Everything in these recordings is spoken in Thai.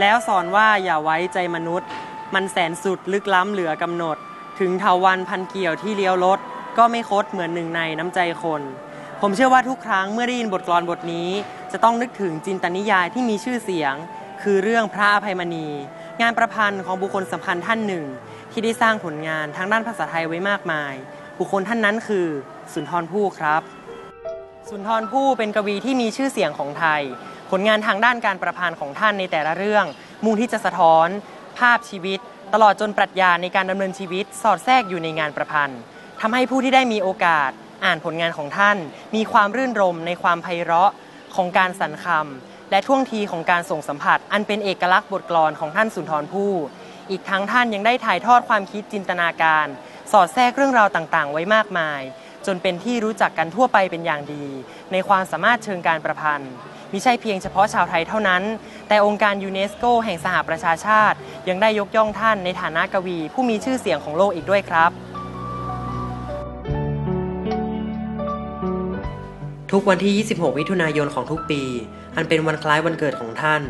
แล้วสอนว่าอย่าไว้ใจมนุษย์ มันแสนสุดลึกล้ำเหลือกำหนด ถึงเทาวันพันเกี่ยวที่เลี้ยวรถก็ไม่คดเหมือนหนึ่งในน้ำใจคน ผมเชื่อว่าทุกครั้งเมื่อได้ยินบทกลอนบทนี้ จะต้องนึกถึงจินตนิยายที่มีชื่อเสียง คือเรื่องพระอภัยมณี งานประพันธ์ของบุคคลสำคัญท่านหนึ่ง ที่ได้สร้างผลงานทางด้านภาษาไทยไว้มากมาย บุคคลท่านนั้นคือ สุนทรภู่ครับ สุนทรภู่เป็นกวีที่มีชื่อเสียงของไทย ลงานทางด้านการประพันธ์ของท่านในแต่ละเรื่อง มุ่งที่จะสะท้อน ภาพชีวิต ตลอดจนปรัชญาในการดำเนินชีวิต สอดแทรกอยู่ในงานประพันธ์ทำให้ผู้ที่ได้มีโอกาส อ่านผลงานของท่าน มีความรื่นรมในความไพเราะของการสรรคำและท่วงทีของการส่งสัมผัส อันเป็นเอกลักษณ์บทกลอนของท่านสุนทรภู่อีกทั้งท่านยังได้ถ่ายทอดความคิดจินตนาการ สอดแทรกเรื่องราวต่างๆ ไว้มากมาย จนเป็นที่รู้จักกันทั่วไปเป็นอย่างดี ในความสามารถเชิงการประพันธ์ มิใช่เพียงเฉพาะชาวไทยเท่านั้น แต่องค์การยูเนสโกแห่งสหประชาชาติ ยังได้ยกย่องท่านในฐานะกวี ผู้มีชื่อเสียงของโลกอีกด้วยครับ ทุกวันที่ 26 มิถุนายนของทุกปี อันเป็นวันคล้ายวันเกิดของท่าน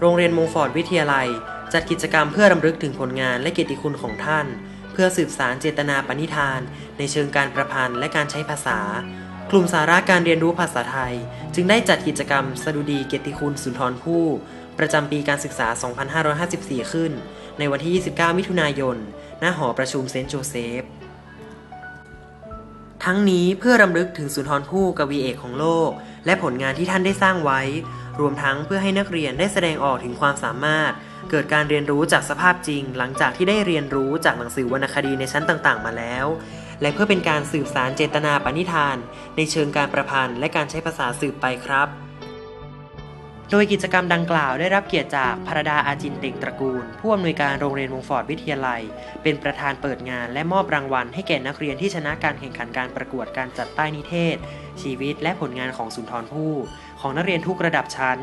โรงเรียนมงฟอร์ดวิทยาลัย จัดกิจกรรมเพื่อรำลึกถึงผลงานและเกียรติคุณของท่าน เพื่อสืบสารเจตนาปณิธาน ในเชิงการประพันธ์และการใช้ภาษา กลุ่มสาระการเรียนรู้ภาษาไทย จึงได้จัดกิจกรรมสดุดีเกียรติคุณสุนทรภู่ประจำปีการศึกษา 2554 ขึ้น ในวันที่ 29 มิถุนายน ณ หอประชุมเซนต์โจเซฟ ทั้งนี้เพื่อรำลึกถึงสุนทรภู่กวีเอกของโลก และผลงานที่ท่านได้สร้างไว้ รวมทั้งเพื่อให้นักเรียนได้แสดงออกถึงความสามารถ เกิดการเรียนรู้จากสภาพจริง หลังจากที่ได้เรียนรู้จากหนังสือวรรณคดีในชั้นต่างๆ มาแล้ว และเพื่อเป็นการสืบสารเจตนาปณิธาน ในเชิงการประพันธ์และการใช้ภาษาสืบไปครับ โดยกิจกรรมดังกล่าวได้รับเกียรติจากพระดาอาจินเต่งตระกูล ผู้อำนวยการโรงเรียนวงฟอร์ดวิทยาลัย เป็นประธานเปิดงานและมอบรางวัลให้แก่นักเรียนที่ชนะการแข่งขันการประกวดการจัดป้นิเทศ ชีวิตและผลงานของสุนทรภู่ของนักเรียนทุกระดับชั้น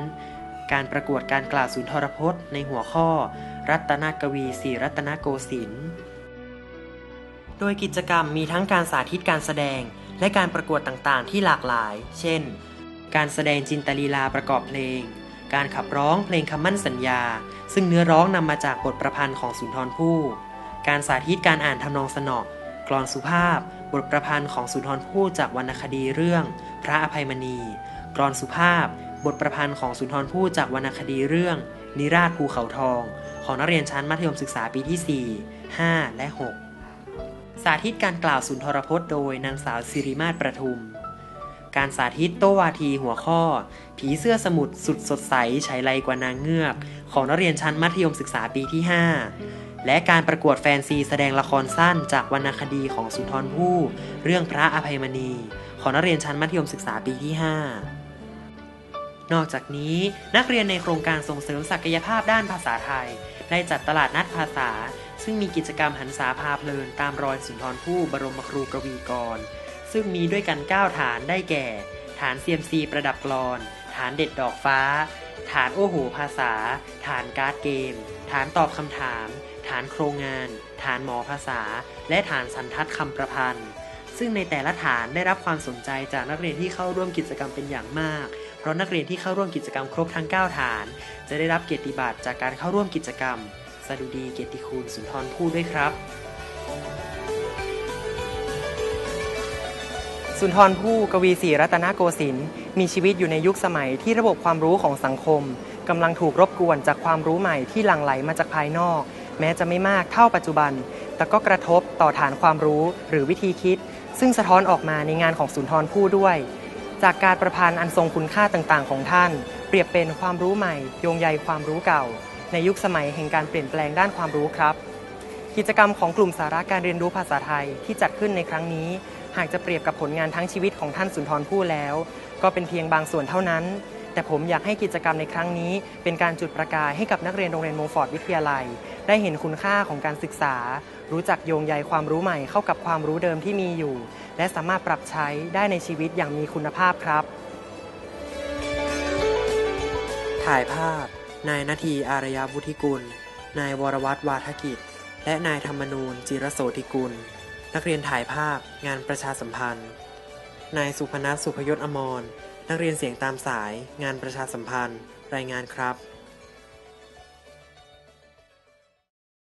การประกวดการกล่าวสุนทรพจน์ ในหัวข้อ รัตนกวีสีรัตนโกสินทร์ โดยกิจกรรมมีทั้งการสาธิตการแสดง และการประกวดต่างๆ ที่หลากหลาย เช่น การแสดงจินตลีลาประกอบเพลง การขับร้องเพลงคำมั่นสัญญา ซึ่งเนื้อร้องนำมาจากบทประพันธ์ของสุนทรภู่ การสาธิตการอ่านทำนองสนอกกลอนสุภาพ บทประพันธ์ของสุนทรภู่จากวรรณคดีเรื่อง พระอภัยมณี กลอนสุภาพ บทประพันธ์ของสุนทรภู่จากวรรณคดีเรื่อง นิราชภูเขาทอง ของนักเรียนชั้นมัธยมศึกษาปีที่ 4 5 และ 6 สาธิตการกล่าวสุนทรพจน์โดยนางสาวสิริมาศประทุม การสาธิตโตวาทีหัวข้อ ผีเสื้อสมุทรสุดสดใสฉายไรกว่านางเงือก ของนักเรียนชั้นมัธยมศึกษาปีที่ 5 และการประกวดแฟนซีแสดงละครสั้นจากวรรณคดีของสุนทรภู่เรื่องพระอภัยมณี ของนักเรียนชั้นมัธยมศึกษาปีที่ 5นอกจากนี้นักเรียนในโครงการส่งเสริมศักยภาพด้านภาษาไทย ได้จัดตลาดนัดภาษา ซึ่งมีกิจกรรมหันษาพาเพลินตามรอยสุนทรภู่บรมครูกวีกร ซึ่งมีด้วยกัน 9 ฐานได้แก่ ฐาน CMC ประดับกลอน ฐานเด็ดดอกฟ้า ฐานโอ้โหภาษา ฐานการ์ดเกม ฐานตอบคำถาม ฐานโครงงาน ฐานหมอภาษา และฐานสันทัดคำประพันธ์ซึ่งในแต่ละฐานได้รับความสนใจจากนักเรียนที่เข้าร่วมกิจกรรมเป็นอย่างมาก เพราะนักเรียนที่เข้าร่วมกิจกรรมครบทั้ง 9 ฐาน จะได้รับเกียรติบัตรจากการเข้าร่วมกิจกรรม สดุดีเกียรติคุณสุนทรภู่ด้วยครับ สุนทรภู่กวีศรีรัตนโกสินทร์มีชีวิตอยู่ในยุคสมัยที่ระบบความรู้ของสังคมกำลังถูกรบกวนจากความรู้ใหม่ที่หลั่งไหลมาจากภายนอก แม้จะไม่มากเท่าปัจจุบัน แต่ก็กระทบต่อฐานความรู้หรือวิธีคิด ซึ่งสะท้อนออกมาในงานของสุนทรภู่ด้วย จากการประพันธ์อันทรงคุณค่าต่างๆ ของท่าน เปรียบเป็นความรู้ใหม่ โยงใยความรู้เก่า ในยุคสมัยแห่งการเปลี่ยนแปลงด้านความรู้ครับ กิจกรรมของกลุ่มสาระการเรียนรู้ภาษาไทยที่จัดขึ้นในครั้งนี้ หากจะเปรียบกับผลงานทั้งชีวิตของท่านสุนทรภู่แล้ว ก็เป็นเพียงบางส่วนเท่านั้น แต่ผมอยากให้กิจกรรมในครั้งนี้ เป็นการจุดประกายให้กับนักเรียนโรงเรียนโมฟอร์ดวิทยาลัย ได้เห็นคุณค่าของการศึกษา รู้จักโยงใยความรู้ใหม่เข้ากับความรู้เดิมที่มีอยู่ และสามารถปรับใช้ได้ในชีวิตอย่างมีคุณภาพครับ ถ่ายภาพ นายนาทีอารยาวุฒิกุล นายวรวัตรวาทกิจ และนายธรรมนูญจิรโสติกุล นักเรียนถ่ายภาพ งานประชาสัมพันธ์ นายสุพนัสสุพยศอมร นักเรียนเสียงตามสาย งานประชาสัมพันธ์ รายงานครับ